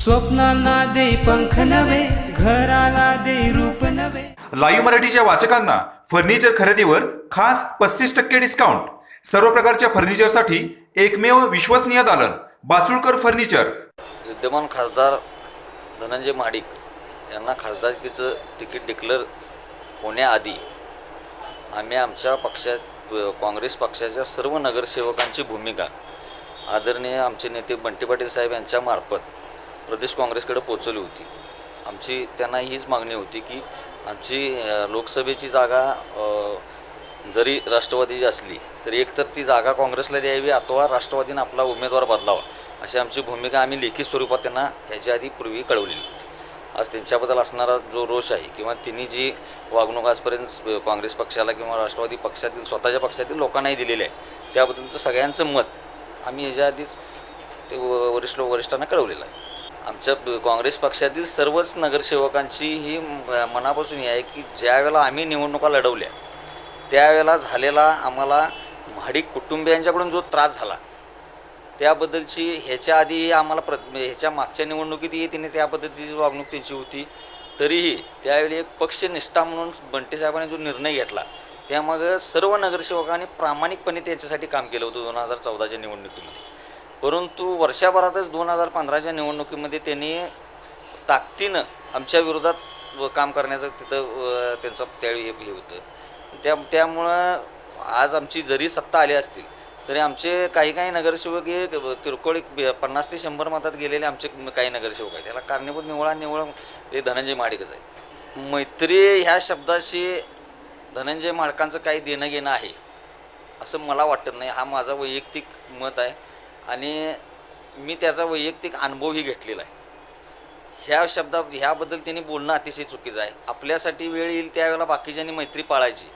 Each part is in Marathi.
स्वप्नांना दे पंख नवे घराला दे रूप नवे लाईव्ह मराठीच्या वाचकांना फर्निचर खरेदीवर खास पस्तीस टक्के डिस्काउंट सर्व प्रकारच्या फर्निचरसाठी एकमेव विश्वसनीय दालन बाचुळकर फर्निचर विद्यमान खासदार धनंजय महाडिक यांना खासदारकीचं तिकीट डिक्लेअर होण्याआधी आम्ही आमच्या पक्षा काँग्रेस पक्षाच्या सर्व नगरसेवकांची भूमिका आदरणीय आमचे नेते बंटी पाटील साहेब यांच्यामार्फत प्रदेश काँग्रेसकडे पोचवली होती. आमची त्यांना हीच मागणी होती की आमची लोकसभेची जागा जरी राष्ट्रवादीची असली तरी एकतर ती जागा काँग्रेसला द्यावी अथवा राष्ट्रवादीनं आपला उमेदवार बदलावा अशी आमची भूमिका आम्ही लेखी स्वरूपात त्यांना ह्याच्या आधी पूर्वी कळवलेली होती. आज त्यांच्याबद्दल असणारा जो रोष आहे किंवा तिने जी वागणूक आजपर्यंत काँग्रेस पक्षाला किंवा राष्ट्रवादी पक्षातील स्वतःच्या पक्षातील लोकांनाही दिलेले आहे त्याबद्दलचं सगळ्यांचं मत आम्ही ह्याच्या आधीच ते व- वरिष्ठ वरिष्ठांना कळवलेलं आहे. आमच्या काँग्रेस पक्षातील सर्वच नगरसेवकांची ही म- मनापासून ही आहे की ज्यावेळेला आम्ही निवडणुका लढवल्या त्यावेळेला झालेला आम्हाला महाडिक कुटुंबियांच्याकडून जो त्रास झाला त्याबद्दलची ह्याच्या आधी आम्हाला प्र ह्याच्या मागच्या निवडणुकीतही तिने त्या पद्धतीची वागणूक त्यांची होती. तरीही त्यावेळी एक पक्षनिष्ठा म्हणून बंटेसाहेबांनी जो निर्णय घेतला त्यामागं सर्व नगरसेवकांनी प्रामाणिकपणे त्याच्यासाठी काम केलं होतं दोन हजार चौदाच्या निवडणुकीमध्ये. परंतु वर्षभरातच दोन हजार पंधराच्या निवडणुकीमध्ये त्यांनी ताकदीनं आमच्या विरोधात व काम करण्याचं तिथं त्यांचं त्यावेळी हे हे होतं. त्या त्यामुळं आज आमची जरी सत्ता आली असतील तरी आमचे काही काही नगरसेवक हे किरकोळ पन्नास ते शंभर मतात गेलेले आमचे काही नगरसेवक आहेत. त्याला कारणीभूत निवळा निवळ ते धनंजय महाडिकच आहेत. मैत्री ह्या शब्दाशी धनंजय माडकांचं काही देणं घेणं आहे असं मला वाटत नाही. हा माझा वैयक्तिक मत आहे. आणि मी त्याचा वैयक्तिक अनुभवही घेतलेला आहे. ह्या शब्दा ह्याबद्दल त्यांनी बोलणं अतिशय चुकीचं आहे. आपल्यासाठी वेळ येईल त्यावेळेला बाकीच्यांनी मैत्री पाळायची.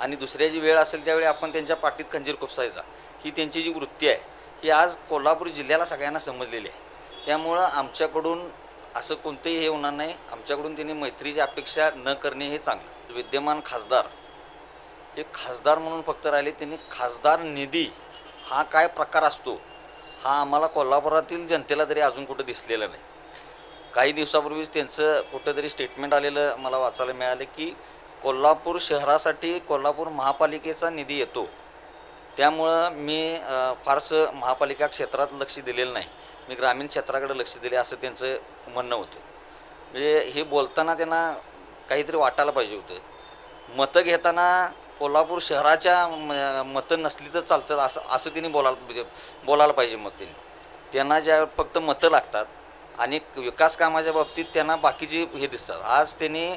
आणि दुसऱ्याची वेळ असेल त्यावेळी आपण त्यांच्या पाठीत खंजीर खुपसायचा. ही त्यांची जी वृत्ती आहे ही आज कोल्हापूर जिल्ह्याला सगळ्यांना समजलेली आहे. त्यामुळं आमच्याकडून असं कोणतंही हे होणार नाही. आमच्याकडून त्यांनी मैत्रीची अपेक्षा न करणे हे चांगलं. विद्यमान खासदार हे खासदार म्हणून फक्त राहिले त्यांनी खासदार निधी हा काय प्रकार असतो हा आम्हाला कोल्हापुरातील जनतेला तरी अजून कुठं दिसलेला नाही. काही दिवसापूर्वीच त्यांचं कुठंतरी स्टेटमेंट आलेलं मला वाचायला मिळालं की कोल्हापूर शहरासाठी कोल्हापूर महापालिकेचा निधी येतो. त्यामुळं मी फारसं महापालिका क्षेत्रात लक्ष दिलेलं नाही. मी ग्रामीण क्षेत्राकडे लक्ष दिले असं त्यांचं म्हणणं होतं. म्हणजे हे बोलताना त्यांना काहीतरी वाटायला पाहिजे होतं. मतं घेताना कोल्हापूर शहराच्या म- मतं नसली तर चालतं. असं असं तिने बोलायला म्हणजे बोलायला पाहिजे मग त्यांनी त्यांना ज्या फक्त मतं लागतात आणि विकास कामाच्या बाबतीत त्यांना बाकीचे हे दिसतात. आज त्यांनी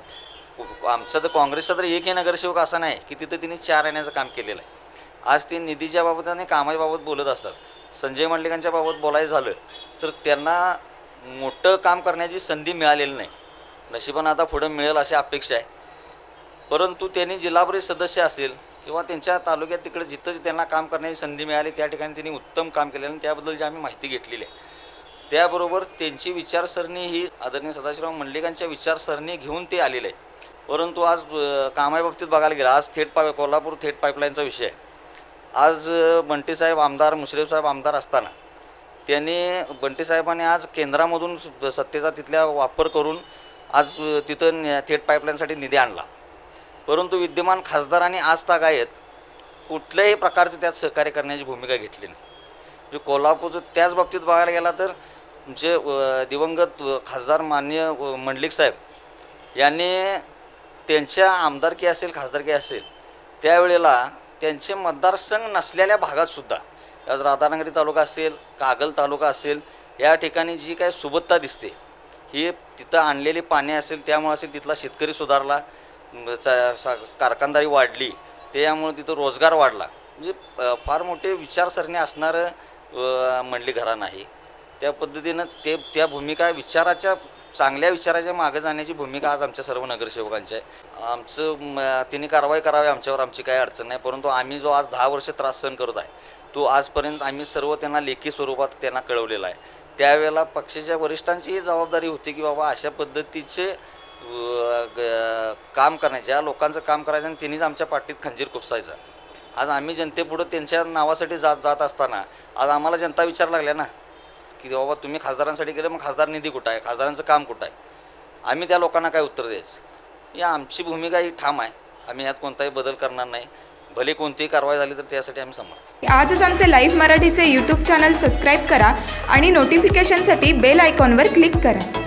आमचं तर काँग्रेसचा तर एकही नगरसेवक असा नाही की तिथं त्यांनी चार येण्याचं काम केलेलं आहे. आज ते निधीच्या बाबत आणि कामाच्या बाबत बोलत असतात. संजय मंडलिकांच्या बाबत बोलायचं झालं तर त्यांना मोठं काम करण्याची संधी मिळालेली नाही. नशिबानं आता पुढं मिळेल अशी अपेक्षा आहे. परंतु त्यांनी जिल्हा परिषद सदस्य असेल किंवा त्यांच्या तालुक्यात तिकडे जिथं त्यांना काम करण्याची संधी मिळाली त्या ठिकाणी त्यांनी उत्तम काम केलेलं आणि त्याबद्दलची आम्ही माहिती घेतलेली आहे. त्याबरोबर त्यांची विचारसरणी ही आदरणीय सदाशिवराव मंडलिकांच्या विचारसरणी घेऊन ते आलेले आहे परंतु आज कामाबाबतीत बघायला गेलं आज थेट पाय कोल्हापूर थेट पाईपलाईनचा विषय आहे. आज बंटीसाहेब आमदार मुश्रीफ साहेब आमदार असताना त्यांनी बंटीसाहेबांनी आज केंद्रामधून स- सत्तेचा तिथल्या वापर करून आज तिथं थेट पाईपलाईनसाठी निधी आणला. परंतु विद्यमान खासदारांनी आज आहेत कुठल्याही प्रकारचं त्यात सहकार्य करण्याची भूमिका घेतली नाही. म्हणजे कोल्हापूरचं त्याच बाबतीत बघायला गेला तर जे दिवंगत खासदार मान्य मंडलिक साहेब यांनी त्यांच्या आमदारकी असेल खासदारकी असेल त्यावेळेला त्यांचे मतदारसंघ नसलेल्या भागातसुद्धा आज राधानगरी तालुका असेल कागल तालुका असेल या ठिकाणी जी काय सुबत्ता दिसते ही तिथं आणलेली पाणी असेल त्यामुळे असेल तिथला शेतकरी सुधारला कारखानदारी वाढली त्यामुळे तिथं रोजगार वाढला. म्हणजे फार मोठे विचारसरणी असणारं मंडली घराणं आहे त्या पद्धतीनं ते त्या भूमिका विचाराच्या चांगल्या विचाराच्या मागे जाण्याची भूमिका आज आमच्या सर्व नगरसेवकांची आहे. आमचं म, तिने कारवाई करावी आमच्यावर आमची काही अडचण नाही परंतु आम्ही जो आज दहा वर्ष त्रास सहन करत आहे तो आजपर्यंत आम्ही सर्व त्यांना लेखी स्वरूपात त्यांना कळवलेला आहे. त्यावेळेला पक्षाच्या वरिष्ठांची ही जबाबदारी होती की बाबा अशा पद्धतीचे काम करण्याचे ज्या लोकांचं काम करायचं आणि त्यांनीच आमच्या पाठीत खंजीर खुपसायचा. आज आम्ही जनतेपुढं त्यांच्या नावासाठी जात जात असताना आज आम्हाला जनता विचार लागल्या ना की बाबा तुम्ही खासदारांसाठी गेलं मग खासदार निधी कुठं आहे? खासदारांचं काम कुठं आहे? आम्ही त्या लोकांना काय उत्तर द्यायचं? या आमची भूमिका ही ठाम आहे. आम्ही यात कोणताही बदल करणार नाही. भले कोणतीही कारवाई झाली तर त्यासाठी आम्ही समर्थ आजच आमचे लाईव्ह मराठीचे यूट्यूब चॅनल सबस्क्राईब करा आणि नोटिफिकेशनसाठी बेल आयकॉनवर क्लिक करा.